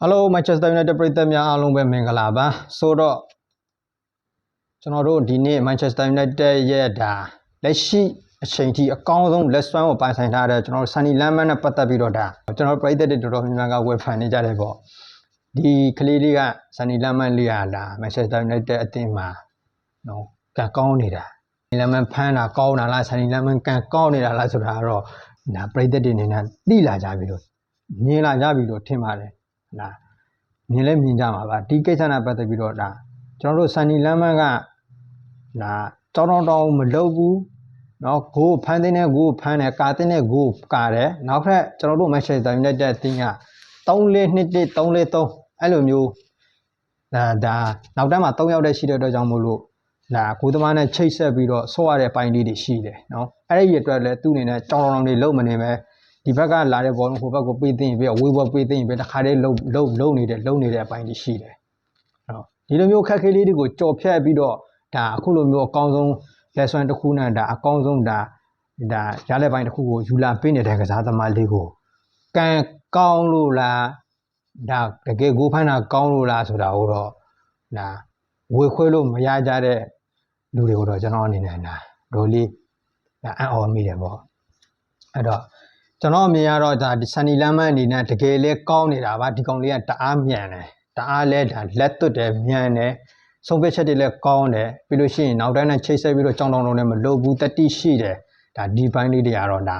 Hello Manchester United ပရိသတ်များအားလုံးပဲမင်္ဂလာပါဆိုတော့ကျွန်တော်တို့ဒီနေ့ Manchester United ရဲ့ဒါလက်ရှိအချိန်ထိအကောင်းဆုံးလက်စွမ်းကိုပိုင်ဆိုင်ထားတဲ့ကျွန်တော်တို့ Sunny Lemon နဲ့ပတ်သက်ပြီးတော့ဒါကျွန်တော်တို့ပရိသတ်တွေတော်တော်များများကဝယ်ဖန်နေကြတယ်ပေါ့ဒီကလေးလေးက Sunny Lemon လေးကဒါ Manchester United အသင်းမှာနော်ကံကောင်းနေတာ Sunny Lemon ဖမ်းတာကောင်းတာလား Sunny Lemon ကံကောင်းနေတာလားဆိုတာကတော့ဒါပရိသတ်တွေအနေနဲ့သိလာကြပြီလို့မြင်လာကြပြီလို့ထင်ပါတယ် ဒါမြင်လဲမြင်ကြမှာပါဒီကိစ္စနဲ့ပတ်သက်ပြီးတော့ဒါကျွန်တော်တို့စန်နီလမ်းမကဒါတောင်းတောင်းတောင်းမလုပ်ဘူးနော်ဂိုးဖမ်းတဲ့နဲ့ဂိုးဖမ်းတယ်ကာတဲ့နဲ့ဂိုးကာတယ်နောက်ထပ်ကျွန်တော်တို့မန်ချက်စတာယူနိုက်တက်တင်းက3-4-2-3 3-3အဲ့လိုမျိုးဒါဒါနောက်တန်းမှာ3ရောက်တဲ့ရှိတဲ့အတွက်ကြောင့်မို့လို့ဒါကိုသမားနဲ့ချိတ်ဆက်ပြီးတော့ဆော့ရတဲ့ပိုင်းလေးတွေရှိတယ်နော်အဲ့ဒီအတွက်လည်းသူ့အနေနဲ့တောင်းတောင်းတွေလုံမနေပဲ ဒီဘက်ကလာတဲ့ဘောလုံးဟိုဘက်ကိုပေးသိရင်ပြီးတော့ဝေးဘောပေးသိရင်ပြီးတခါတည်းလုံးလုံးလုံးနေတဲ့လုံးနေတဲ့အပိုင်းတွေရှိတယ်အဲ့တော့ဒီလိုမျိုးခက်ခဲလေးတွေကိုကြော်ဖြတ်ပြီးတော့ဒါအခုလိုမျိုးအကောင်းဆုံးလက်ဆွမ်းတစ်ခုနဲ့ဒါအကောင်းဆုံးဒါဒါရလက်ပိုင်းတစ်ခုကိုယူလာပေးနေတဲ့ကစားသမားလေးကိုကံကောင်းလို့လားဒါတကယ်ကိုဖမ်းတာကောင်းလို့လားဆိုတာကိုတော့ဒါဝေခွဲလို့မရကြတဲ့လူတွေကိုတော့ကျွန်တော်အနေနဲ့ဒါဒိုလေးဒါအံ့ဩမိတယ်ပေါ့အဲ့တော့ ကျွန်တော်အမြင်ကတော့ဒါဒီဆန်နီလမ်းမအနေနဲ့တကယ်လဲကောင်းနေတာပါဒီကောင်လေးကတအားမြန်တယ်တအားလဲဒါလက်သွတ်တယ်မြန်တယ်ဆုံးဖြတ်ချက်တွေလည်းကောင်းတယ်ပြီးလို့ရှိရင်နောက်တိုင်းနဲ့ချိတ်ဆက်ပြီးတော့ကြောင်းတောင်းတောင်းနဲ့မလုပ်ဘူးတတိရှိတယ်ဒါဒီပိုင်းလေးတွေကတော့ဒါ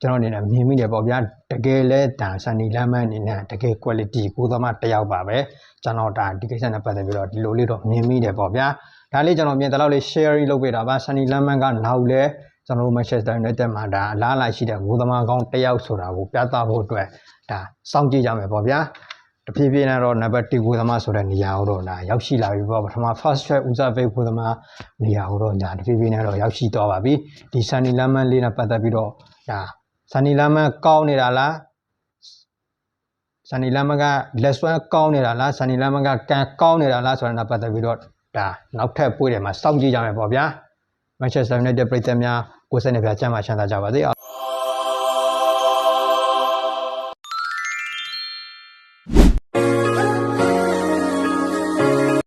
ကျွန်တော်အနေနဲ့မြင်မိတယ်ပေါ့ဗျာတကယ်လဲဒါဆန်နီလမ်းမအနေနဲ့တကယ် quality ကိုသမားတစ်ယောက်ပါပဲကျွန်တော်ဒါဒီကိစ္စနဲ့ပတ်သက်ပြီးတော့ဒီလိုလေးတော့မြင်မိတယ်ပေါ့ဗျာဒါလေးကျွန်တော်မြင်တဲ့လောက်လေး sharing လုပ်ပေးတာပါဆန်နီလမ်းမကနောက်လဲ ကျွန်တော်တို့ Manchester United မှာဒါအလားအလာရှိတဲ့ဂိုးသမားကောင်းတစ်ယောက်ဆိုတာကိုပြသဖို့အတွက်ဒါစောင့်ကြည့်ကြမယ်ပေါ့ဗျာတဖြည်းဖြည်းနဲ့တော့နံပါတ်1ဂိုးသမားဆိုတဲ့နေရာကိုတော့ဒါရောက်ရှိလာပြီပေါ့ပထမ first track ဦးစားပေးဂိုးသမားနေရာကိုတော့ဒါတဖြည်းဖြည်းနဲ့တော့ရောက်ရှိသွားပါပြီဒီ Sunny Lemon လေးနဲ့ပတ်သက်ပြီးတော့ဒါ Sunny Lemon ကောင်းနေတာလား Sunny Lemon ကလက်စွမ်းကောင်းနေတာလား Sunny Lemon ကကန်ကောင်းနေတာလားဆိုတာနဲ့ပတ်သက်ပြီးတော့ဒါနောက်ထပ်ပွေးတယ်မှာစောင့်ကြည့်ကြမယ်ပေါ့ဗျာ Manchester United ပြည်သက်များကိုယ်စက်နေပြချမ်းသာချမ်းသာကြပါစေ